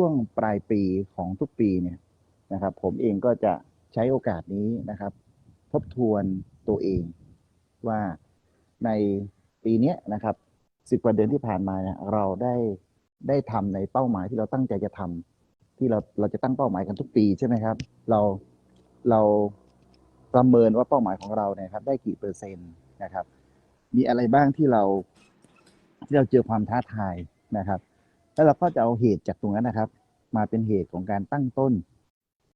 ช่วงปลายปีของทุกปีเนี่ยนะครับ ผมเองก็จะใช้โอกาสนี้นะครับ ทบทวนตัวเองว่าในปีนี้นะครับสิบกว่าเดือนที่ผ่านมาเนี่ยเราได้ได้ทำในเป้าหมายที่เราตั้งใจจะทำที่เราเราจะตั้งเป้าหมายกันทุกปีใช่ไหมครับ เราเราประเมินว่าเป้าหมายของเราเนี่ยครับ ได้กี่เปอร์เซ็นต์นะครับ มีอะไรบ้างที่เราที่เราเจอความท้าทายนะครับ แล้วเราก็จะเอาเหตุจากตรงนั้นนะครับ มาเป็นเหตุของการตั้งต้น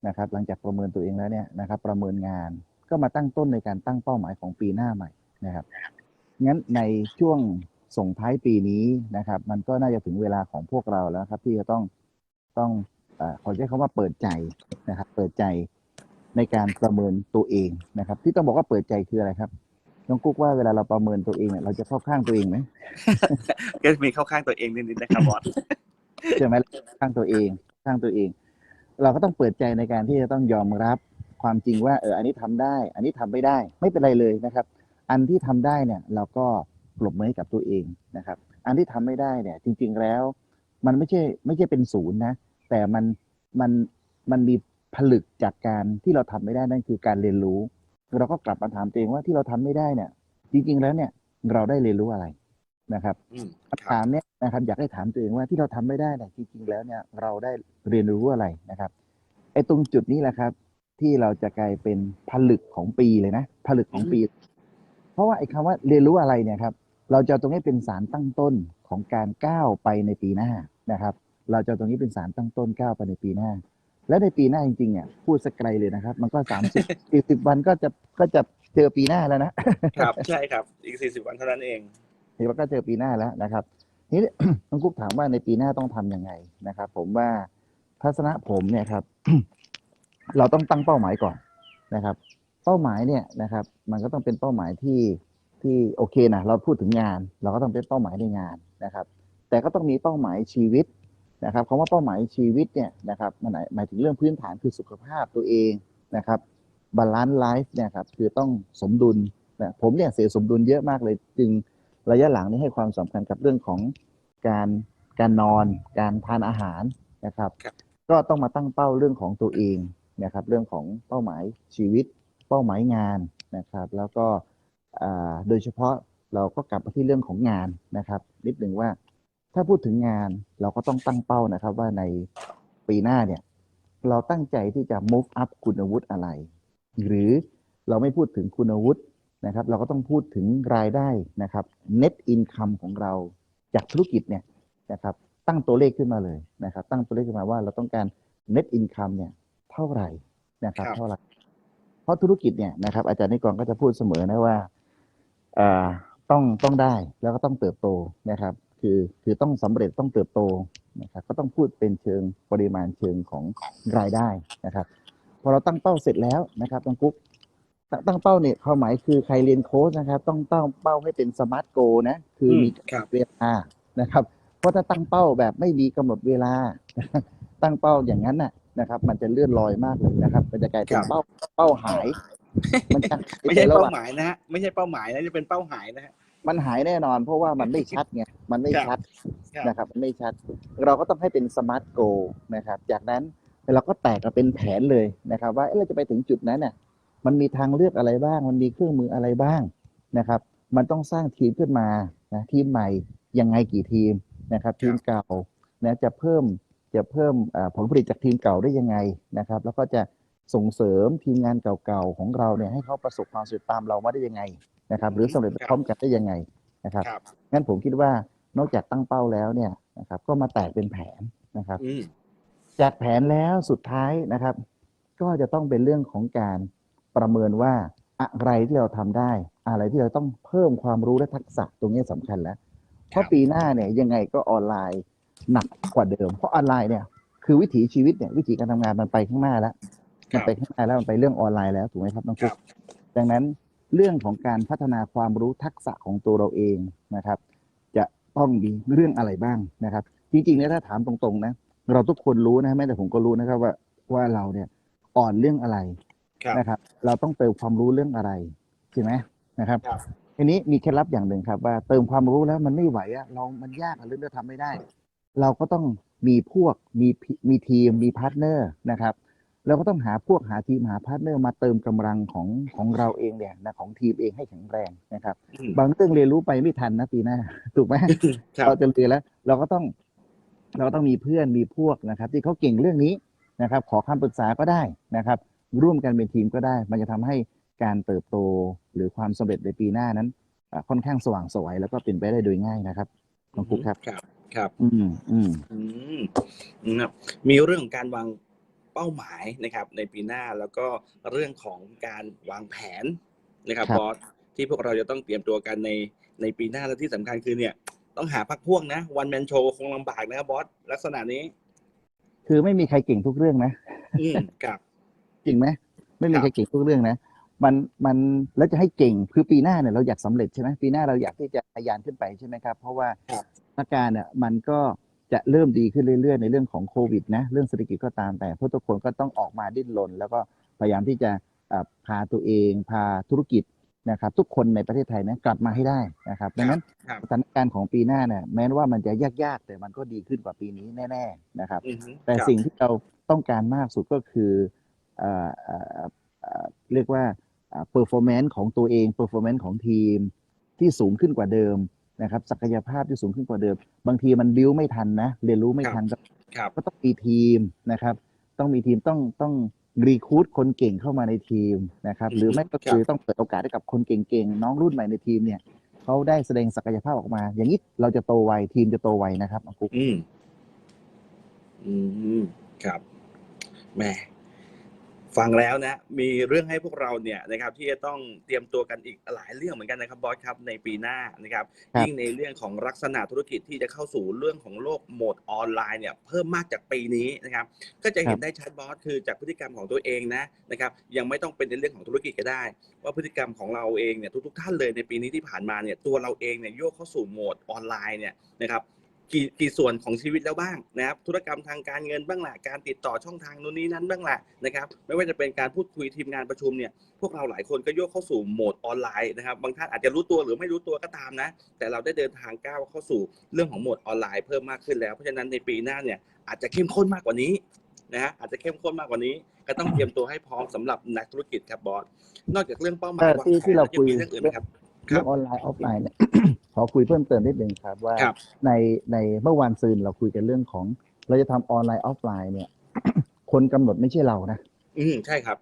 นะครับ หลังจากประเมินตัวเองแล้วเนี่ยนะครับ ประเมินงานก็มาตั้งต้นในการตั้งเป้าหมายของปีหน้าใหม่นะครับงั้นในช่วงส่งท้ายปีนี้นะครับ มันก็น่าจะถึงเวลาของพวกเราแล้วครับ ที่จะต้องต้องอขอใช้คำว่าเปิดใจนะครับ เปิดใจในการประเมินตัวเองนะครับ ที่ต้องบอกว่าเปิดใจคืออะไรครับ น้องกุ๊กว่าเวลาเราประเมินตัวเองเนี่ยเราจะเข้าข้างตัวเองไหมก็มีเข้าข้างตัวเองนิดๆนะครับบอสใช่ไหมข้างตัวเอง ข้างตัวเอง เราก็ต้องเปิดใจในการที่จะต้องยอมรับความจริงว่าเอออันนี้ทำได้ อันนี้ทำไม่ได้ ไม่เป็นไรเลยนะครับ อันที่ทำได้เนี่ย เราก็ปรบมือให้กับตัวเองนะครับ อันที่ทำไม่ได้เนี่ย จริง ๆแล้ว มันไม่ใช่ไม่ใช่เป็นศูนย์นะ แต่มันมันมันมีผลึกจากการที่เราทำไม่ได้นั่นคือการเรียนรู้ เราก็กลับมาถามตัวเองว่าที่เราทำไม่ได้เนี่ย จริง ๆ แล้วเนี่ย เราได้เรียนรู้อะไรนะครับอืมคำถามเนี่ยนะครับอยากให้ถามตัวเองว่าที่เราทำไม่ได้เนี่ยจริง ๆ แล้วเนี่ยเราได้เรียนรู้อะไรนะครับไอ้ตรงจุดนี้แหละครับ ที่เราจะกลายเป็นผลึกของปีเลยนะผลึกของปี เพราะว่าไอ้คำว่าเรียนรู้อะไรเนี่ยครับ เราจะเอาตรงนี้เป็นสารตั้งต้นของการก้าวไปในปีหน้านะครับ เราจะเอาตรงนี้เป็นสารตั้งต้นก้าวไปในปีหน้า และในปีหน้าจริงๆเนี่ยพูดสกไกลเลยนะครับ มันก็สามสิบสี่สิบวันก็จะก็จะเจอปีหน้าแล้วนะครับใช่ครับอีกสี่สิบวันเท่านั้นเองเห็นว่าก็เจอปีหน้าแล้วนะครับทีนี้น้องกุ๊กถามว่าในปีหน้าต้องทำยังไงนะครับ ผมว่าทัศนะผมเนี่ยครับ เราต้องตั้งเป้าหมายก่อนนะครับ เป้าหมายเนี่ยนะครับ มันก็ต้องเป็นเป้าหมายที่ที่โอเคนะเราพูดถึงงาน เราก็ต้องเป็นเป้าหมายในงานนะครับ แต่ก็ต้องมีเป้าหมายชีวิต นะครับคำว่าเป้าหมายชีวิตเนี่ยนะครับมันหมายหมายถึงเรื่องพื้นฐานคือสุขภาพตัวเองนะครับบาลานซ์ไลฟ์เนี่ยครับคือต้องสมดุลนะผมเนี่ยเสียสมดุลเยอะมากเลย จึงระยะหลังนี้ให้ความสำคัญกับเรื่องของการการนอน การทานอาหารนะครับครับ ก็ต้องมาตั้งเป้าเรื่องของตัวเองนะครับ เรื่องของเป้าหมายชีวิต เป้าหมายงานนะครับ แล้วก็อ่าโดยเฉพาะเราก็กลับมาที่เรื่องของงานนะครับ นิดหนึ่งว่า ถ้าพูดถึงงานเราก็ต้องตั้งเป้านะครับว่าในปีหน้าเนี่ย เราตั้งใจที่จะ move up คุณวุฒิอะไร หรือเราไม่พูดถึงคุณวุฒินะครับ เราก็ต้องพูดถึงรายได้นะครับ net income ของเราจากธุรกิจเนี่ยนะครับตั้งตัวเลขขึ้นมาเลยนะครับ ตั้งตัวเลขขึ้นมาว่าเราต้องการ net income เนี่ยเท่าไหร่นะครับครับเท่าไหร่เพราะธุรกิจเนี่ยนะครับ อาจารย์นิกรก็จะพูดเสมอนะว่าอ่าต้องต้องได้แล้วก็ต้องเติบโตนะครับ คือคือต้องสำเร็จต้องเติบโตนะครับก็ต้องพูดเป็นเชิงปริมาณเชิงของรายได้นะครับพอเราตั้งเป้าเสร็จแล้วนะครับต้องกุ๊กตั้งตั้งเป้าเนี่ยความหมายคือใครเรียนโค้ชนะครับ ต้องตั้งเป้าให้เป็นสมาร์ทโกนะคืออมมีครับเวลานะครับเพราะถ้าตั้งเป้าแบบไม่มีกำหนดเวลา ตั้งเป้าอย่างนั้นน่ะนะครับ มันจะเลื่อนลอยมากเลยนะครับ มันจะกลายเป็นเป้าเป้าหาย มันจะไม่ใช่ระเป้าว่างหมายนะฮะไม่ใช่เป้าหมายนะจะเป็นเป้าหายนะฮะ มันหายแน่นอน เพราะว่ามันไม่ชัดไงมันไม่ครับชัดนะครับมันไม่ชัด เราก็ต้องให้เป็นสมาร์ทโกนะครับ จากนั้นเราก็แตกมาเป็นแผนเลยนะครับ ว่าเอ๊ะเราจะไปถึงจุดนั้นน่ะมันมีทางเลือกอะไรบ้าง มันมีเครื่องมืออะไรบ้างนะครับ มันต้องสร้างทีมขึ้นมานะทีมใหม่ยังไงกี่ทีมนะครับทีมเก่านะจะเพิ่มจะเพิ่มเอ่อผลผลิตจากทีมเก่าได้ยังไงนะครับ แล้วก็จะส่งเสริมทีมงานเก่าๆของเราเนี่ยให้เขาประสบความสำเร็จตามเรามาได้ยังไง นะครับ หรือสำเร็จไปพร้อมกันได้ยังไงนะครับครับงั้นผมคิดว่านอกจากตั้งเป้าแล้วเนี่ยนะครับ ก็มาแตกเป็นแผนนะครับอืมจากแผนแล้วสุดท้ายนะครับ ก็จะต้องเป็นเรื่องของการประเมินว่าอะไรที่เราทำได้ อะไรที่เราต้องเพิ่มความรู้และทักษะตรงนี้สำคัญแล้วเพราะปีหน้าเนี่ยยังไงก็ออนไลน์หนักกว่าเดิม เพราะออนไลน์เนี่ยคือวิถีชีวิตเนี่ยวิถีการทำงานมันไปข้างหน้าแล้วครัมันบไปข้างหน้าแล้วมันไปเรื่องออนไลน์แล้วถูกไหมครับน้องครักุ๊บกดังนั้น เรื่องของการพัฒนาความรู้ทักษะของตัวเราเองนะครับ จะต้องมีเรื่องอะไรบ้างนะครับ จริงๆเนี่ยถ้าถามตรงๆนะเราทุกคนรู้นะแม้แต่ผมก็รู้นะครับว่าว่าเราเนี่ยอ่อนเรื่องอะไรครับนะครับ เราต้องเติมความรู้เรื่องอะไรใช่ไหมนะครับครับทีนี้มีเคล็ดลับอย่างหนึ่งครับ ว่าเติมความรู้แล้วมันไม่ไหวอะเรา มันยากอะเรื่องที่ทำไม่ได้ เราก็ต้องมีพวกมีพิมีทีมมีพาร์ทเนอร์นะครับ เราก็ต้องหาพวกหาทีมหาพาร์ทเนอร์มาเติมกำลังของของเราเองเนี่ยนะของทีมเองให้แข็งแรงนะครับอืมบางเรื่องเรียนรู้ไปไม่ทันนะปีหน้าถูกไหมครับเราจะเรียนแล้ว เราก็ต้อง เราก็ต้องมีเพื่อนมีพวกนะครับ ที่เขาเก่งเรื่องนี้นะครับ ขอคำปรึกษาก็ได้นะครับ ร่วมกันเป็นทีมก็ได้ มันจะทำให้การเติบโตหรือความสำเร็จในปีหน้านั้นอ่าค่อนข้างสว่างไสวยแล้วก็เป็นไปได้โดยง่ายนะครับน้องกุ๊กครับครับ ครับ อืมอืมอืมนะครับมีเรื่องของการวาง เป้าหมายนะครับในปีหน้าแล้วก็เรื่องของการวางแผนนะครับบอสที่พวกเราจะต้องเตรียมตัวกันในในปีหน้าและที่สำคัญคือเนี่ยต้องหาพักพวกนะวันแมนโชคงลำบากนะครับบอสลักษณะนี้ คือไม่มีใครเก่งทุกเรื่องนะอืมครับจริงไหมไม่มีครับใครเก่งทุกเรื่องนะมันมันแล้วจะให้เก่งคือปีหน้าเนี่ยเราอยากสำเร็จใช่ไหมปีหน้าเราอยากที่จะทะยานขึ้นไปใช่ไหมครับ เพราะว่าสถานการณ์เนี่ยมันก็ จะเริ่มดีขึ้นเรื่อย ๆ ในเรื่องของโควิดนะเรื่องเศรษฐกิจก็ตามแต่เพราะทุกคนก็ต้องออกมาดิ้นรนแล้วก็พยายามที่จะเอ่อพาตัวเอง พาธุรกิจนะครับ ทุกคนในประเทศไทยนะกลับมาให้ได้นะครับดังนั้นครับสถานการณ์ของปีหน้าเนี่ยแม้ว่ามันจะยากๆ แต่มันก็ดีขึ้นกว่าปีนี้แน่ ๆนะครับอือฮึแต่ครับสิ่งที่เราต้องการมากสุดก็คือเอ่อเอ่อเอ่อเรียกว่าเอ่อ performance ของตัวเอง performance ของทีมที่สูงขึ้นกว่าเดิม นะครับ ศักยภาพที่สูงขึ้นกว่าเดิม บางทีมันบิ้วไม่ทันนะ เรียนรู้ไม่ทันก็ครับก็ต้องมีทีมนะครับ ต้องมีทีมต้องต้องรีคูดคนเก่งเข้ามาในทีมนะครับ หรือไม่ก็คือต้องเปิดโอกาสให้กับคนเก่งๆน้องรุ่นใหม่ในทีมเนี่ยเขาได้แสดงศักยภาพออกมา อย่างนี้เราจะโตไวทีมจะโตไวนะครับน้องกุ๊กอืมอืมครับแหม่ ฟังแล้วนะ มีเรื่องให้พวกเราเนี่ยนะครับที่จะต้องเตรียมตัวกันอีกหลายเรื่องเหมือนกันนะครับบอสครับในปีหน้านะครับ ยิ่งในเรื่องของลักษณะธุรกิจที่จะเข้าสู่เรื่องของโลกโหมดออนไลน์เนี่ยเพิ่มมากจากปีนี้นะครับ ก็จะเห็นได้ชัดบอสคือจากพฤติกรรมของตัวเองนะนะครับยังไม่ต้องเป็นในเรื่องของธุรกิจก็ได้ ว่าพฤติกรรมของเราเองเนี่ยทุกๆท่านเลยในปีนี้ที่ผ่านมาเนี่ยตัวเราเองเนี่ยโยกเข้าสู่โหมดออนไลน์เนี่ยนะครับ กี่กี่ส่วนของชีวิตแล้วบ้างนะครับ ธุรกรรมทางการเงินบ้างละการติดต่อช่องทางนู้นนี้นั้นบ้างละนะครับ ไม่ว่าจะเป็นการพูดคุยทีมงานประชุมเนี่ยพวกเราหลายคนก็โยกเข้าสู่โหมดออนไลน์นะครับบางท่านอาจจะรู้ตัวหรือไม่รู้ตัวก็ตามนะ แต่เราได้เดินทางก้าวเข้าสู่เรื่องของโหมดออนไลน์เพิ่มมากขึ้นแล้วเพราะฉะนั้นในปีหน้าเนี่ยอาจจะเข้มข้นมากกว่านี้นะฮะอาจจะเข้มข้นมากกว่านี้ ก็ต้องเตรียมตัวให้พร้อมสำหรับนักธุรกิจครับบอสนอกจากเรื่องเป้าหมายเอ่อวางที่แผที่นเราแล้วคุยงมีเรื่องอื่นไหมครับครั เรื่บองออนไลน์ออฟไลน์เนี่ยขอคุยเพิ่มเติมนิดนึงครับว่าครับในในเมื่อวานซืนเราคุยกันเรื่องของ เราจะทำออนไลน์ออฟไลน์เนี่ย คนกำหนดไม่ใช่เรานะ อืมใช่ครับ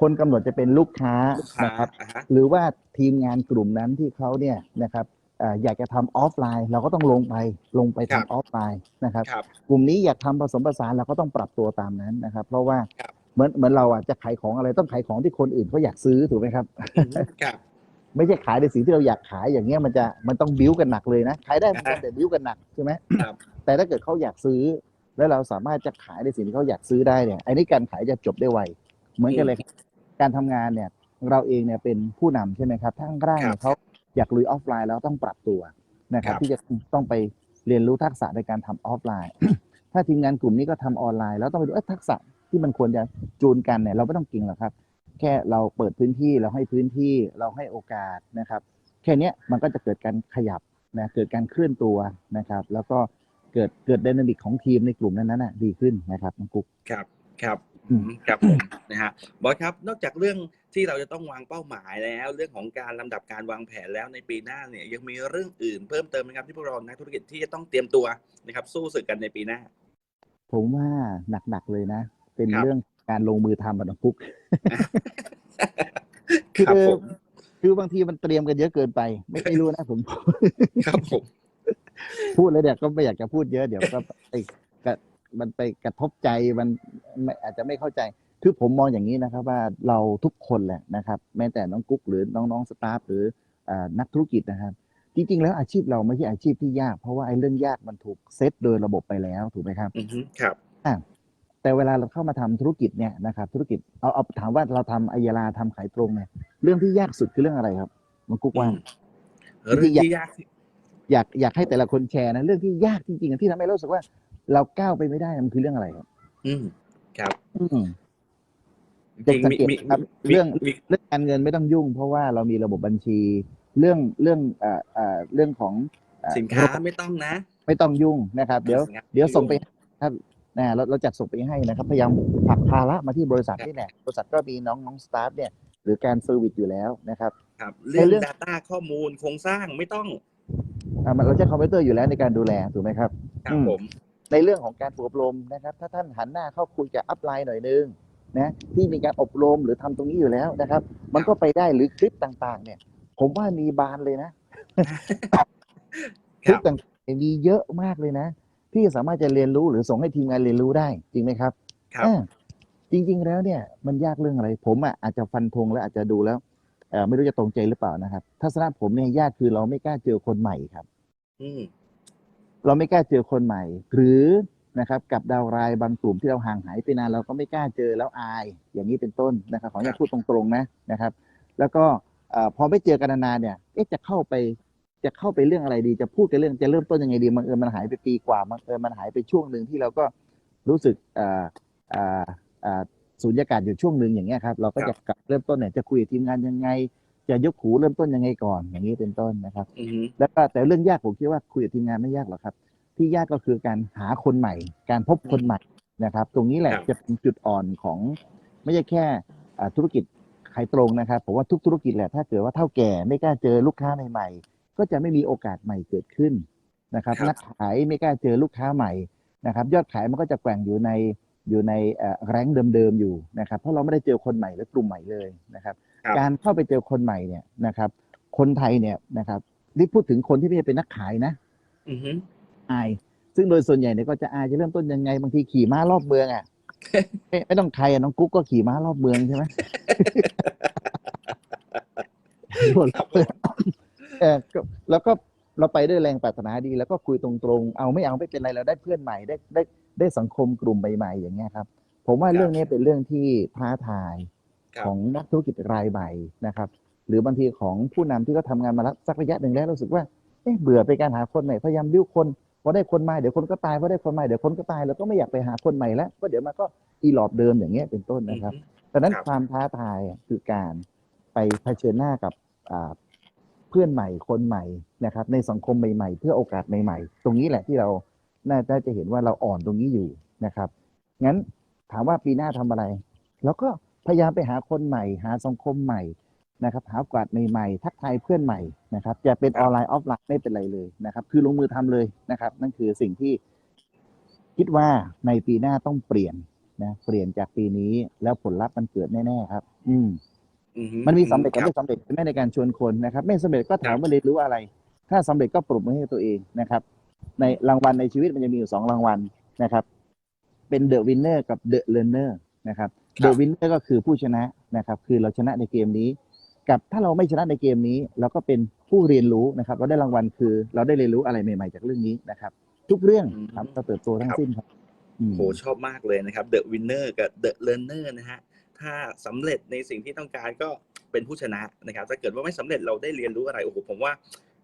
คนกำหนดจะเป็นลูกค้าลูกค้านะครับอ่าฮะหรือว่าทีมงานกลุ่มนั้นที่เขาเนี่ยนะครับเอ่ออยากจะทำออฟไลน์ เราก็ต้องลงไปลงไปทำออฟไลน์นะครับครับกลุ่มนี้อยากทำผสมผสานเราก็ต้องปรับตัวตามนั้นนะครับ เพราะว่าครับเหมือนเหมือนเราอะจะขายของอะไรต้องขายของที่คนอื่นเขาอยากซื้อถูกไหมครับอืมครับ ไม่ใช่ขายในสิ่งที่เราอยากขายอย่างเงี้ยมันจะมันต้องบิ้วกันหนักเลยนะขายได้เหมือนกันอ่าแต่บิ้วกันหนักใช่ไหมครับแต่ถ้าเกิดเขาอยากซื้อ แล้วเราสามารถจะขายในสิ่งที่เขาอยากซื้อได้เนี่ยไอ้นี่การขายจะจบได้ไวเหมือนกันเลยครับการทำงานเนี่ยเราเองเนี่ยเป็นผู้นำใช่ไหมครับทางร่างเนี่ยเขาอยากลุยออฟไลน์แล้วต้องปรับตัวนะครับที่จะต้องไปเรียนรู้ทักษะในการทำออฟไลน์ ถ้าทีมงานกลุ่มนี้ก็ทำออนไลน์ แล้วต้องไปดูเอ้ยทักษะที่มันควรจะจูนกันเนี่ยเราไม่ต้องเก่งหรอกครับ แค่เราเปิดพื้นที่เราให้พื้นที่เราให้โอกาสนะครับ แค่เนี้ยมันก็จะเกิดการขยับนะเกิดการเคลื่อนตัวนะครับ แล้วก็เกิดเกิดไดนามิกของทีมในกลุ่มนั้นๆนะดีขึ้นนะครับน้องกุ๊กครับครับอืมครับผมนะฮะบอสครับนอกจากเรื่องที่เราจะต้องวางเป้าหมายแล้ว เรื่องของการลำดับการวางแผนแล้วในปีหน้าเนี่ยยังมีเรื่องอื่นเพิ่มเติมไหมครับที่พวกเรานักธุรกิจที่จะต้องเตรียมตัวนะครับ สู้ศึกกันในปีหน้า ผมว่าหนักๆเลยนะ เป็นครับเรื่อง การลงมือทำกับน้องกุ๊กครับผม คือบางทีมันเตรียมกันเยอะเกินไป ไม่ไม่รู้นะผม ครับผม พูดแล้วเดี๋ยวก็ไม่อยากจะพูดเยอะเดี๋ยวก็ไปกระมันไปกระทบใจมันไม่อาจจะไม่เข้าใจ คือผมมองอย่างนี้นะครับ ว่าเราทุกคนแหละนะครับ แม้แต่น้องกุ๊กหรือน้องๆสตาฟหรืออ่านักธุรกิจนะครับ จริงๆ แล้วอาชีพเราไม่ใช่อาชีพที่ยาก เพราะว่าไอ้เรื่องยากมันถูกเซตโดยระบบไปแล้วถูกไหมครับ อือฮึครับ แต่เวลาเราเข้ามาทำธุรกิจเนี่ยนะครับธุรกิจเอาเอาถามว่าเราทำอายาลาทำขายตรงเนี่ยเรื่องที่ยากสุดคือเรื่องอะไรครับ มันกุ๊กว่าเรื่องที่ยากที่อยากอยากให้แต่ละคนแชร์นะเรื่องที่ยากจริงๆอะที่ทำให้เรารู้สึกว่า เราก้าวไปไม่ได้มันคือเรื่องอะไรครับ อืมครับ อืมจริงๆมีจะสังเกตมีครับมีเรื่องมีเรื่องการเงินไม่ต้องยุ่ง เพราะว่าเรามีระบบบัญชี เรื่องเรื่องเอ่อเอ่อเรื่องของเอ่อสินค้าไม่ต้องนะ ไม่ต้องยุ่งนะครับ เดี๋ยวงานเดี๋ยวส่งไปยุ่ครับ นะเราเราจัดส่งไปให้นะครับ พยายามผลักภาระมาที่บริษัทครับนี่แหละบริษัทก็มีน้องน้องสตาฟเนี่ยหรือการเซอร์วิสอยู่แล้วนะครับครับเรื่องในเรื่อง Data ข้อมูลโครงสร้างไม่ต้องอ่ามันเราใช้คอมพิวเตอร์อยู่แล้วในการดูแลถูกไหมครับ ครับอืมผม ในเรื่องของการฝึกอบรมนะครับ ถ้าท่านหันหน้าเข้าคุยกับอัพไลน์หน่อยนึงนะที่มีการอบรมหรือทำตรงนี้อยู่แล้วนะครับ มันก็ไปได้หรือคลิปต่างๆ เนี่ย ผมว่ามีบานเลยนะ คคลิรัปบ ต่างๆมีเยอะมากเลยนะ ที่สามารถจะเรียนรู้หรือส่งให้ทีมงานเรียนรู้ได้จริงไหมครับครับอ่าจริง ๆ แล้วเนี่ยมันยากเรื่องอะไร ผมอะอาจจะฟันธงแล้วอาจจะดูแล้วเอ่อไม่รู้จะตรงใจหรือเปล่านะครับ ทัศนะผมเนี่ยยากคือเราไม่กล้าเจอคนใหม่ครับ อืมเราไม่กล้าเจอคนใหม่ หรือนะครับ กับดาวรายบางกลุ่มที่เราห่างหายไปนานเราก็ไม่กล้าเจอแล้วอาย อย่างนี้เป็นต้นนะครับ ขออนุญาตพูดตรงๆนะนะครับ แล้วก็เอ่อพอไม่เจอกันนานๆเนี่ยเอ๊ะจะเข้าไป จะเข้าไปเรื่องอะไรดีจะพูดกันเรื่องจะเริ่มต้นยังไงดีมันเออมันหายไปปีกว่ามันเออมันหายไปช่วงหนึ่งที่เราก็รู้สึกเอ่อเอ่อเอ่อสูญญากาศอยู่ช่วงหนึ่งอย่างเงี้ยครับเราก็ครัจะบกลับเริ่มต้นเนี่ยจะคุยกับทีมงานยังไง จะยกหูเริ่มต้นยังไงก่อน อย่างนี้เป็นต้นนะครับอือฮึแล้วก็แต่เรื่องยากผมคิดว่าคุยกับทีมงานไม่ยากหรอกครับ ที่ยากก็คือการหาคนใหม่ การพบคนใหม่นะครับ ตรงนี้แหละจะเป็นจุดอ่อนของไม่ใช่แค่อ่าธุรกิจขายตรงนะครับผมว่าทุกธุรกิจแหละถ้าเกิดว่าเท่าแก่ไม่กล้าเจอลูกค้าใหม่ๆ ก็จะไม่มีโอกาสใหม่เกิดขึ้นนะครับครับนักขายไม่กล้าเจอลูกค้าใหม่นะครับยอดขายมันก็จะแกว่งอยู่ในอยู่ในเอ่อแรงเดิมๆอยู่นะครับเพราะเราไม่ได้เจอคนใหม่หรือกลุ่มใหม่เลยนะครับครับการเข้าไปเจอคนใหม่เนี่ยนะครับ คนไทยเนี่ยนะครับนี่พูดถึงคนที่ไม่ได้เป็นนักขายนะอือฮึอายซึ่งโดยส่วนใหญ่เนี่ยก็จะอายจะเริ่มต้นยังไงบางทีขี่ม้ารอบเมืองอะไม่ไม่ต้องใครอะน้องกุ๊กก็ขี่ม้ารอบเมืองใช่ไหมครับผมเออก็แล้วก็เราไปด้วยแรงปรารถนาดี แล้วก็คุยตรงๆ เอาไม่เอาไม่เป็นไรเราได้เพื่อนใหม่ได้ได้ได้สังคมกลุ่มใหม่ๆอย่างเงี้ยครับ ผมว่าครับเรื่องนี้เป็นเรื่องที่ท้าทายครับของนักธุรกิจรายใหม่นะครับ หรือบางทีของผู้นำที่เขาทำงานมาสักระยะหนึ่งแล้วรู้สึกว่าเอ๊ะเบื่อไปการหาคนใหม่พยายามบิ้วคนพอได้คนมาเดี๋ยวคนก็ตายพอได้คนมาเดี๋ยวคนก็ตายเราก็ไม่อยากไปหาคนใหม่แล้วก็เดี๋ยวมันก็อีหลอบเดิมอย่างเงี้ยเป็นต้นนะครับอือฮึดังนั้นครับความท้าทายอะคือการไปเผชิญหน้ากับอ่าเพื่อนใหม่คนใหม่นะครับ ในสังคมใหม่ ๆ เพื่อโอกาสใหม่ ๆ ตรงนี้แหละที่เราน่าน่าจะเห็นว่าเราอ่อนตรงนี้อยู่นะครับงั้นถามว่าปีหน้าทำอะไรแล้วก็พยายามไปหาคนใหม่ หาสังคมใหม่นะครับ หาโอกาสใหม่ๆทักทายเพื่อนใหม่นะครับจะเป็นออนไลน์ออฟไลน์ไม่เป็นไรเลยนะครับ คือลงมือทำเลยนะครับ นั่นคือสิ่งที่คิดว่าในปีหน้าต้องเปลี่ยนนะเปลี่ยนจากปีนี้แล้วผลลัพธ์มันเกิดแน่ๆครับ อืม มันมีสำเร็จกับคไม่สำเร็จแม่ในการชวนคนนะครับ ไม่สำเร็จก็ถามว่าเรียนรู้อะไร ถ้าสำเร็จก็ปรบมือให้ตัวเองนะครับ ในรางวัลในชีวิตมันจะมีอยู่สองรางวัลนะครับ เป็นเดอะวินเนอร์กับเดอะเล r ร์เนอร์นะครับครับเดอะวินเนอร์ก็คือผู้ชนะนะครับ คือเราชนะในเกมนี้ กับถ้าเราไม่ชนะในเกมนี้ เราก็เป็นผู้เรียนรู้นะครับ เราได้รางวัลคือ เราได้เรียนรู้อะไรใหม่ๆ จากเรื่องนี้นะครับ ทุกเรื่องครับเราเติบโตทั้งสิ้นครับอืมโหชอบมากเลยนะครับ The Winner กับ The Learner นะฮะ ถ้าสำเร็จในสิ่งที่ต้องการก็เป็นผู้ชนะนะครับ ถ้าเกิดว่าไม่สำเร็จเราได้เรียนรู้อะไรโอ้โหผมว่า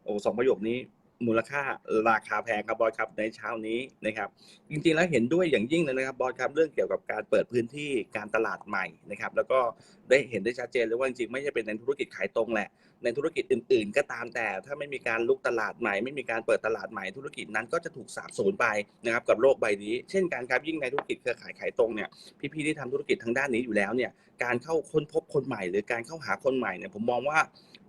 โอ้สองประโยคนี้ มูลค่าราคาแพงครับบอสครับในเช้านี้นะครับ จริงๆแล้วเห็นด้วยอย่างยิ่งเลยนะครับบอสครับเรื่องเกี่ยวกับการเปิดพื้นที่การตลาดใหม่นะครับ แล้วก็ได้เห็นได้ชัดเจนเลยว่าจริงๆไม่ใช่เป็นในธุรกิจขายตรงแหละ ในธุรกิจอื่น ๆ ก็ตามแต่ ถ้าไม่มีการลุกตลาดใหม่ ไม่มีการเปิดตลาดใหม่ธุรกิจนั้นก็จะถูกสาบสูญไปนะครับกับโลกใบนี้ เช่นกันครับยิ่งในธุรกิจเครือข่ายขายตรงเนี่ยพี่ๆที่ทำธุรกิจทางด้านนี้อยู่แล้วเนี่ยการเข้าค้นพบคนใหม่ หรือการเข้าหาคนใหม่เนี่ยผมมองว่า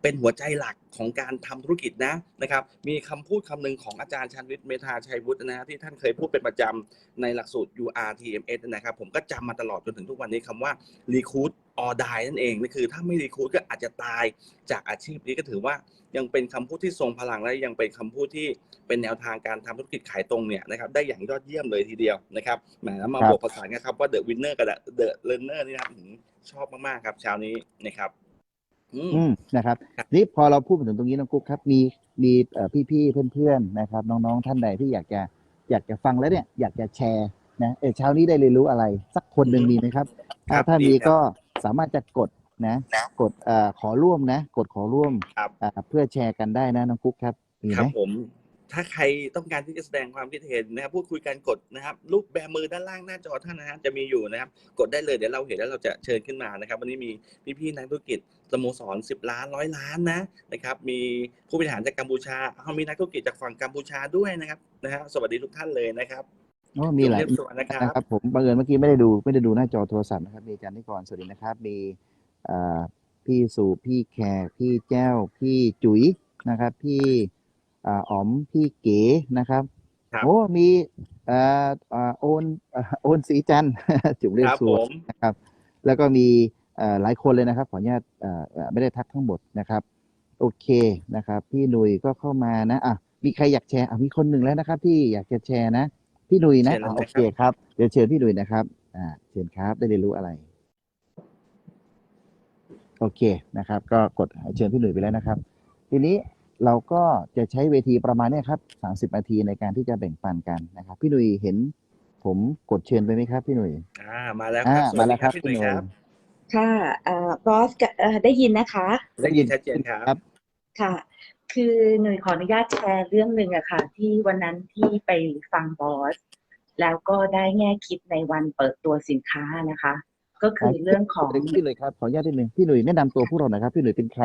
เป็นหัวใจหลักของการทำธุรกิจนะนะครับ มีคำพูดคำหนึงของอาจารย์ชันวิทย์เมธาชัยวุฒินะที่ท่านเคยพูดเป็นประจำในหลักสูตร URTMS นะครับ ผมก็จำมาตลอดจนถึงทุกวันนี้คำว่า recruit or die นั่นเองนี่คือถ้าไม่ recruit ก็อาจจะตายจากอาชีพนี้ก็ถือว่ายังเป็นคำพูดที่ทรงพลังและยังเป็นคำพูดที่เป็นแนวทางการทำธุรกิจขายตรงเนี่ยนะครับได้อย่างยอดเยี่ยมเลยทีเดียวนะครับแหมแล้วมาบวกภาษานกันครับว่า the winner กับ the learner นี่นะครับอื้อหือชอบมากๆครับเช้านี้นะครับ อืมอืมนะครับครับนี่พอเราพูดมาถึงตรงนี้น้องกุ๊กครับ มีมีเอ่อพี่ๆเพื่อนๆนะครับ น้องๆท่านใดที่อยากจะอยากจะฟังแล้วเนี่ย อยากจะแชร์นะเออเช้านี้ได้เรียนรู้อะไร สักคนหนึ่งมีไหมครับครัถ้าบถ้าดีมีครับก็สามารถจะกดนะกดเอ่อขอร่วมนะ กดขอร่วมครับอ่าเพื่อแชร์กันได้นะน้องกุ๊กครับมีคไหรัมบผม ถ้าใครต้องการที่จะแสดงความคิดเห็นนะครับพูดคุยกันกดนะครับรูปแบมือด้านล่างหน้าจอท่านนะฮะจะมีอยู่นะครับ กดได้เลยเดี๋ยวเราเห็นแล้วเราจะเชิญขึ้นมานะครับ วันนี้มีพี่ๆนักธุรกิจสโมสร 10 ล้านร้อยล้านนะนะครับ มีผู้บริหารจากกัมพูชาเอามีนักธุรกิจจากฝั่งกัมพูชาด้วยนะครับนะฮะสวัสดีทุกท่านเลยนะครับโอ้มีหลายเรียบสวัสดีนะครับนะครับผมบังเอิญเมื่อกี้ไม่ได้ดูไม่ได้ดูหน้าจอโทรศัพท์นะครับมีอาจารย์นิกรสวัสดีนะครับ มีเอ่อพี่สุพี่แขกพี่แจ้วพี่จุ๋ยนะครับ พี่ อ่าอ๋อมพี่เก๋นะครับครับโอ้มีเอ่อเอ่อโอนเอ่อโอนสีจันทร์จุ๋มเรียคกรับสผวยมนะครับ แล้วก็มีเอ่อหลายคนเลยนะครับ ขออนุญาตเอ่อเอ่อไม่ได้ทักทั้งหมดนะครับ โอเคนะครับ พี่หนุ่ยก็เข้ามานะอะมีใครอยากแชร์อะมีคนหนึ่งแล้วนะครับ ที่อยากจะแชร์นะ พี่หนุ่ยนะเชิญเลยอะนะโอครับเคครับ เดี๋ยวเชิญพี่หนุ่ยนะครับอ่าเชิญครับได้เรียนรู้อะไร โอเคนะครับ ก็กดเชิญพี่หนุ่ยไปแล้วนะครับ ทีนี้ เราก็จะใช้เวทีประมาณเนี้ยครับสามสิบนาทีในการที่จะแบ่งปันกันนะครับ พี่หนุ่ยเห็น ผมกดเชิญไปไหมครับ พี่หนุ่ยอ่ามาแล้วคอ่ารับสมาวัสดีแล้วคครัรับบพี่หนุ่ยครับ ค่ะเอ่อบอสกับเอ่อได้ยินนะคะ ได้ยินชัดเจนครับครับค่ะ คือหน่ยขออนุญาตแชร์เรื่องหนึ่งอะค่ะ ที่วันนั้นที่ไปฟังบอส แล้วก็ได้แง่คิดในวันเปิดตัวสินค้านะคะ ก็คือเรื่องของพี่หนุ่ยครับขออนุญาตนิดนึงพี่หนุ่ยแนะนำตัวพวกเราหน่อยครับพี่หนุ่ยเป็นใคร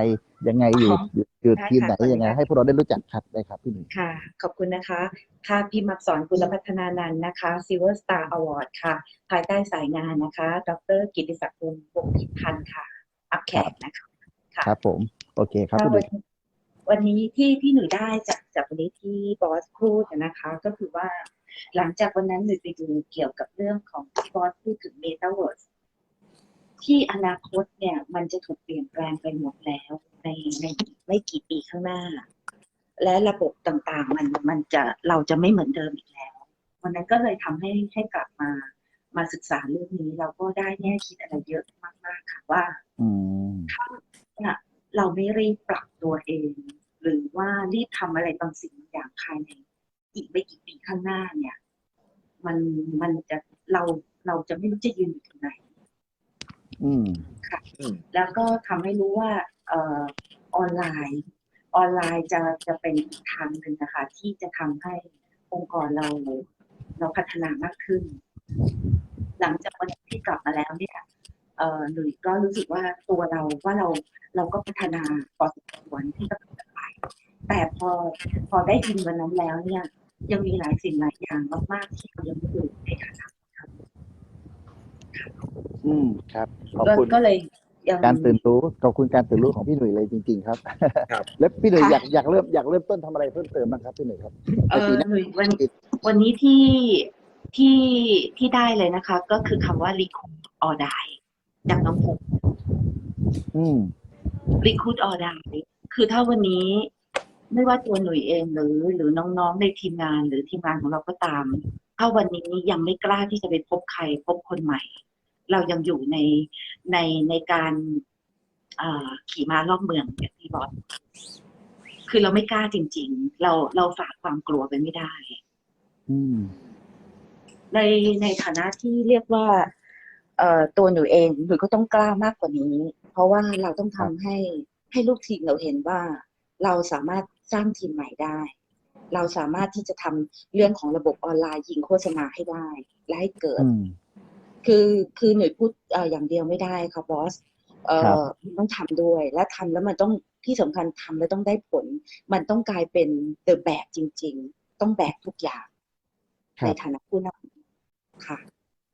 ยังไงอยู่อ๋ออยู่อยู่ได้ทีมไหนค่ะยังไงให้พวกเราได้รู้จักครับได้ครับพี่หนุ่ยค่ะ ขอบคุณนะคะค่ะพิมพ์อักษรกุลพัฒนานันท์นะคะ Silver Star Award ค่ะ ภายใต้สายงานนะคะ ดรกิติศักดิ์ภูมิวงศ์พิพันธ์ค่ะ อักแขกนะคะค่ะครับผม โอเคครับก็พี่หนุ่วัยนวันนี้ที่พี่หนุ่ยได้จากจากวันนี้ที่บอสพูดนะคะ ก็คือว่าหลังจากวันนั้นหนุ่ยไปดูเกี่ยวกับเรื่องของที่บอสพูดถึง Metaverse ที่อนาคตเนี่ยมันจะถูกเปลี่ยนแปลงไปหมดแล้วในในอีกไม่กี่ปีข้างหน้า และระบบต่างๆ มันมันจะเราจะไม่เหมือนเดิมอีกแล้ววันนั้นก็เลยทำให้ให้กลับมามาศึกษาเรื่องนี้ เราก็ได้แง่คิดอะไรเยอะมากๆค่ะว่าอืมเนี่ยเราไม่รีบปรับตัวเอง หรือว่ารีบทำอะไรบางสิ่งบางอย่างภายในอีกไม่กี่ปีข้างหน้าเนี่ย มันมันจะเราเราจะไม่รู้จะยืนอยู่ตรงไหน อืมอืมแล้วก็ทำให้รู้ว่าเอ่อออนไลน์ออนไลน์จะจะเป็นอีกทางหนึ่งนะคะที่จะทำให้องค์กรเราเราพัฒนามากขึ้น หลังจากวันที่กลับมาแล้วเนี่ยเอ่อหนุ่ยก็รู้สึกว่าตัวเราว่าเราเราก็พัฒนาพอสมควรที่จะพัฒนาไปแต่พอพอได้ยินวันนั้นแล้วเนี่ย ยังมีหลายสิ่งหลายอย่างมากๆที่เรายังไม่รู้ในฐานะ อืมครับขอบก็คุณก็เลยยังการตื่นรู้ขอบคุณการตื่นรู้ของพี่หนุ่ยเลยจริง ๆ ครับครับ แล้วพี่หนุ่ยค่ะอยากอยากเริ่มอยากเริ่มต้นทำอะไรเพิ่มเติมบ้างครับพี่หนุ่ยครับเออหนุ่ยวันวันนี้ที่ที่ที่ได้เลยนะคะ ก็คือคำว่า recruit or die จากน้องผมอืม recruit or die คือถ้าวันนี้ไม่ว่าตัวหนุ่ยเองหรือ หรือน้องๆในทีมงานหรือทีมงานของเราก็ตาม ถ้าวันนี้ยังไม่กล้าที่จะไปพบใคร พบคนใหม่ เรายังอยู่ในในในการอ่าขี่ม้ารอบเมืองอย่างที่บอกคือเราไม่กล้าจริง ๆ เราเราฝากความกลัวไปไม่ได้อืมในในฐานะที่เรียกว่า เอ่อตัวหนูเองหนูก็ต้องกล้ามากกว่านี้ เพราะว่าเราต้องทำให้ให้ลูกทีมเราเห็นว่า เราสามารถสร้างทีมใหม่ได้ เราสามารถที่จะทำเรื่องของระบบออนไลน์ยิงโฆษณาให้ได้และให้เกิดอืมคือคือหนูพูดเอ่ออย่างเดียวไม่ได้ค่ะบอสเอ่ครับอมันต้องทำด้วย และทำแล้วมันต้องที่สำคัญทำแล้วต้องได้ผล มันต้องกลายเป็นเดอะแบกจริง ๆ ต้องแบกทุกอย่างครัในบฐานะผู้นำค่ะ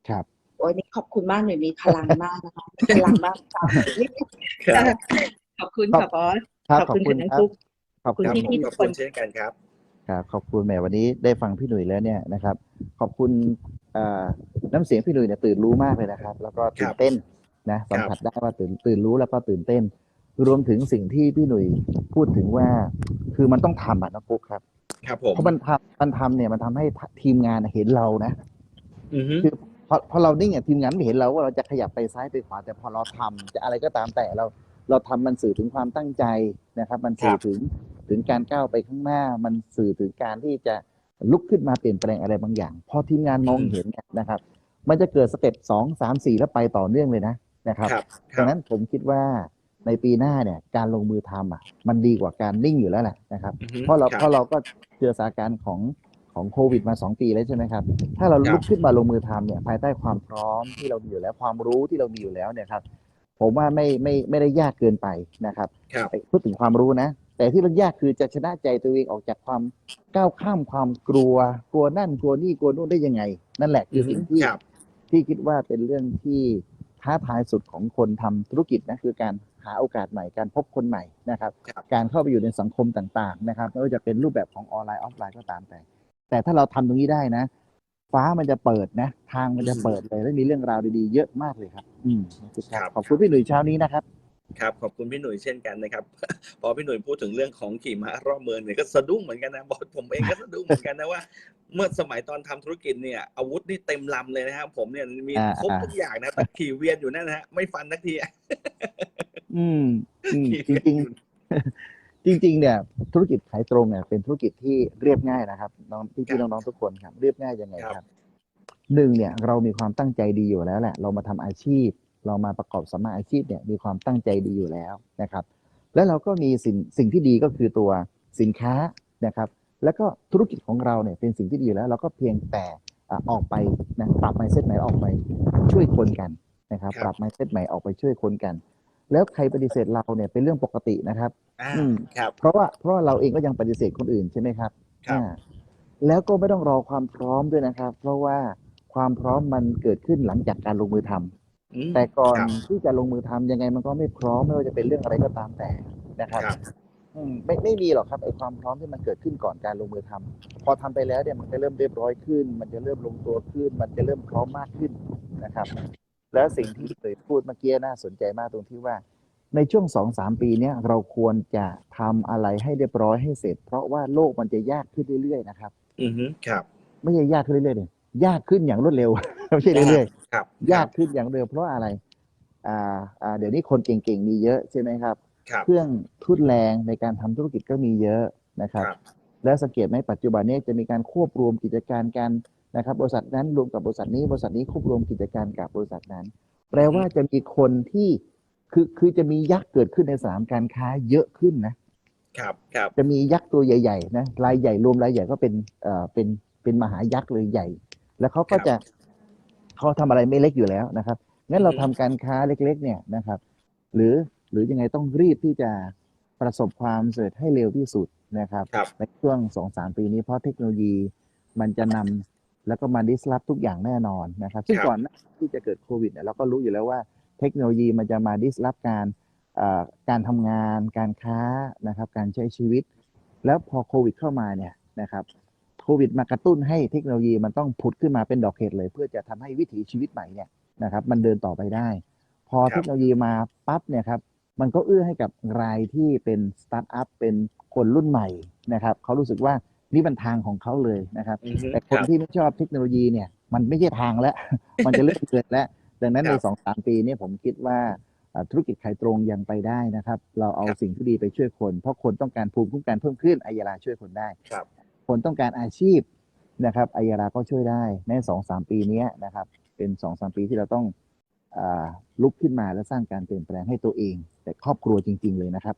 ครับโอ้ยนี่ขอบคุณมากหน่อยมีพลังมากนะคะพลังมากค่ะครับขอบคุณค่ะบอสครับขอบคุณขอบคุณค่ะครับทุกขอบคุณครับพี่ผมๆขทุอบกคุคนณเช่นกันครับ ครับขอบคุณแหมวันนี้ได้ฟังพี่หนุ่ยแล้วเนี่ยนะครับ ขอบคุณเอ่อน้ำเสียงพี่หนุ่ยเนี่ยตื่นรู้มากเลยนะครับ แล้วก็ตื่ครันบเต้นนะสัมผัสได้ว่าตื่นตื่นรู้แล้วก็ตื่นเต้น รวมถึงสิ่งที่พี่หนุ่ยพูดถึงว่า คือมันต้องทำอะนะปุ๊กครับ ครับผมเพราะมันทำมันทำเนี่ยมันทำให้ทีมงานเห็นเรานะอือฮึคือพอพอเรานิ่งอะทีมงานไม่เห็นเราว่าเราจะขยับไปซ้ายไปขวาแต่พอเราทำจะอะไรก็ตามแต่เรา เราทำมันสื่อถึงความตั้งใจนะครับ มันสื่อถึงถึงการก้าวไปข้างหน้า มันสื่อถึงการที่จะลุกขึ้นมาเปลี่ยนแปลงอะไรบางอย่าง พอทีมงานมองเห็นเนี่ยนะครับ มันจะเกิดสเต็ปสองสามสี่แล้วไปต่อเนื่องเลยนะนะครับครับคดัรับงนั้นผมคิดว่าในปีหน้าเนี่ยการลงมือทำอะ มันดีกว่าการนิ่งอยู่แล้วแหละนะครับอือฮึเพราะเราครับเพราะเราก็เจอสถานการณ์ของของโควิดมาสองปีแล้วใช่ไหมครับ ถ้าเราครับลุกขึ้นมาลงมือทำเนี่ยภายใต้ความพร้อมที่เรามีอยู่แล้วความรู้ที่เรามีอยู่แล้วเนี่ยครับ ผมว่าไม่ไม่ไม่ได้ยากเกินไปนะครับครับไอ้พูดถึงความรู้นะ แต่ที่มันยากคือจะชนะใจตัวเองออกจากความก้าวข้ามความกลัว กลัวนั่นกลัวนี่กลัวนู่นได้ยังไง นั่นแหละคือสิ่งที่ครับ ที่คิดว่าเป็นเรื่องที่ท้าทายสุดของคนทำธุรกิจนะคือการหาโอกาสใหม่การพบคนใหม่นะครับ ครับ การเข้าไปอยู่ในสังคมต่างๆนะครับไม่ว่าจะเป็นรูปแบบของออนไลน์ออฟไลน์ก็ตามแต่ แต่ถ้าเราทำตรงนี้ได้นะ ฟ้ามันจะเปิดนะ ทางมันจะเปิดเลยและมีเรื่องราวดีๆ เยอะมากเลยครับ อืมครับขอบคุณพี่หนุ่ยเช้านี้นะครับครับขอบคุณพี่หนุ่ยเช่นกันนะครับพอพี่หนุ่ยพูดถึงเรื่องของขี่ม้ารอบเมืองเนี่ยก็สะดุ้งเหมือนกันนะบอสผมเองก็สะดุ้งเหมือนกันนะว่า เมื่อสมัยตอนทำธุรกิจเนี่ยอาวุธนี่เต็มลำเลยนะครับผมเนี่ยมีอ่าครบอ่าทุกอย่างนะแต่ขี่เวียนอยู่นั่นนะฮะไม่ฟันนักทีอืมอืมขี่จเวียนริงอยู่ๆ จริงๆเนี่ยธุรกิจขายตรงเนี่ยเป็นธุรกิจที่เรียบง่ายนะครับน้องพี่ครัพี่บน้องๆทุกคนครับ เรียบง่ายยังไงครับครับหนึ่งเนี่ยเรามีความตั้งใจดีอยู่แล้วแหละ เรามาทำอาชีพ เรามาประกอบสมมาอาชีพเนี่ยมีความตั้งใจดีอยู่แล้วนะครับ แล้วเราก็มีสิ่งสิ่งที่ดีก็คือตัวสินค้านะครับ แล้วก็ธุรกิจของเราเนี่ยเป็นสิ่งที่ดีอยู่แล้ว เราก็เพียงแต่อะออกไปนะปรับ mindset ใหม่ออกไปช่วยคนกันนะครับครับปรับ mindset ใหม่ออกไปช่วยคนกัน แล้วใครปฏิเสธเราเนี่ยเป็นเรื่องปกตินะครับอ่าอืมครับ เพราะว่าเพราะว่าเราเองก็ยังปฏิเสธคนอื่นใช่ไหมครับครับ อ่าแล้วก็ไม่ต้องรอความพร้อมด้วยนะครับ เพราะว่าความพร้อมมันเกิดขึ้นหลังจากการลงมือทำ อืม แต่ก่อนครับที่จะลงมือทำยังไงมันก็ไม่พร้อมไม่ว่าจะเป็นเรื่องอะไรก็ตามแต่นะครับครับ อืมไม่ไม่มีหรอกครับไอ้ความพร้อมที่มันเกิดขึ้นก่อนการลงมือทำพอทำไปแล้วเนี่ยมันจะเริ่มเรียบร้อยขึ้น มันจะเริ่มลงตัวขึ้น มันจะเริ่มพร้อมมากขึ้นนะครับ แล้วสิ่งที่เคยพูดเมื่อกี้น่าสนใจมากตรงที่ว่า ในช่วงสองสามปีเนี้ยเราควรจะทำอะไรให้เรียบร้อยให้เสร็จ เพราะว่าโลกมันจะยากขึ้นเรื่อยๆนะครับ อือฮึครับ ไม่ใช่ยากขึ้นเรื่อยๆเนี่ยยากขึ้นอย่างรวดเร็วไม่ใช่เรื่อยๆครับ ยากขึ้นอย่างเดิมเพราะอะไรอ่าอ่าเดี๋ยวนี้คนเก่งๆมีเยอะใช่ไหมครับครับเครื่องทุนแรงในการทำธุรกิจก็มีเยอะนะครับครับแล้วสังเกตไหมปัจจุบันนี้จะมีการควบรวมกิจการกัน นะครับบริษัทนั้นรวมกับบริษัทนี้บริษัทนี้ควบรวมกิจการกับบริษัทนั้น แปลว่าจะมีคนที่คือคือจะมียักษ์เกิดขึ้นในสนามการค้าเยอะขึ้นนะครับครับจะมียักษ์ตัวใหญ่ๆนะรายใหญ่รวมรายใหญ่ก็เป็นเอ่อเป็นเป็นมหายักษ์เลยใหญ่ แล้วเขาก็จะเขาทำอะไรไม่เล็กอยู่แล้วนะครับงั้นเราทำการค้าเล็ก ๆ เนี่ยนะครับ หรือหรือยังไงต้องรีบที่จะประสบความสำเร็จให้เร็วที่สุดนะครับครับในช่วงสองสามปีนี้เพราะเทคโนโลยีมันจะนำ แล้วก็มาดิสลอฟทุกอย่างแน่นอนนะครับซึ่งครับก่อนหน้าที่จะเกิดโควิดเนี่ยเราก็รู้อยู่แล้วว่าเทคโนโลยีมันจะมาดิสลอฟการเอ่อการทำงาน การค้านะครับ การใช้ชีวิต แล้วพอโควิดเข้ามาเนี่ยนะครับโควิดมากระตุ้นให้เทคโนโลยีมันต้องผุดขึ้นมาเป็นดอกเห็ดเลย เพื่อจะทำให้วิถีชีวิตใหม่เนี่ยนะครับมันเดินต่อไปได้ พอครับเทคโนโลยีมาปั๊บเนี่ยครับมันก็เอื้อให้กับรายที่เป็นสตาร์ทอัพเป็นคนรุ่นใหม่นะครับเขารู้สึกว่า นี่เป็นทางของเขาเลยนะครับอือฮึแต่คคนรับที่ไม่ชอบเทคโนโลยีเนี่ย มันไม่ใช่ทางแล้ว มันจะเลื่อนเกินแล้ว ดังนั้นคในรับสองสามปีเนี้ผมคิดว่าอ่าธุรกิจขายตรงยังไปได้นะครับ เราเอาครับสิ่งที่ดีไปช่วยคน เพราะคนต้องการภูมิคุ้มกันเพิ่มขึ้นอายาลาช่วยคนได้ครับคนต้องการอาชีพนะครับอายาลาก็ช่วยได้ในสองสามปีเนี้ยนะครับ เป็นสองสามปีที่เราต้องอาลุกขึ้นมาและสร้างการเปลี่ยนแปลงให้ตัวเอง แต่ครอบครัวจริง ๆ เลยนะครับ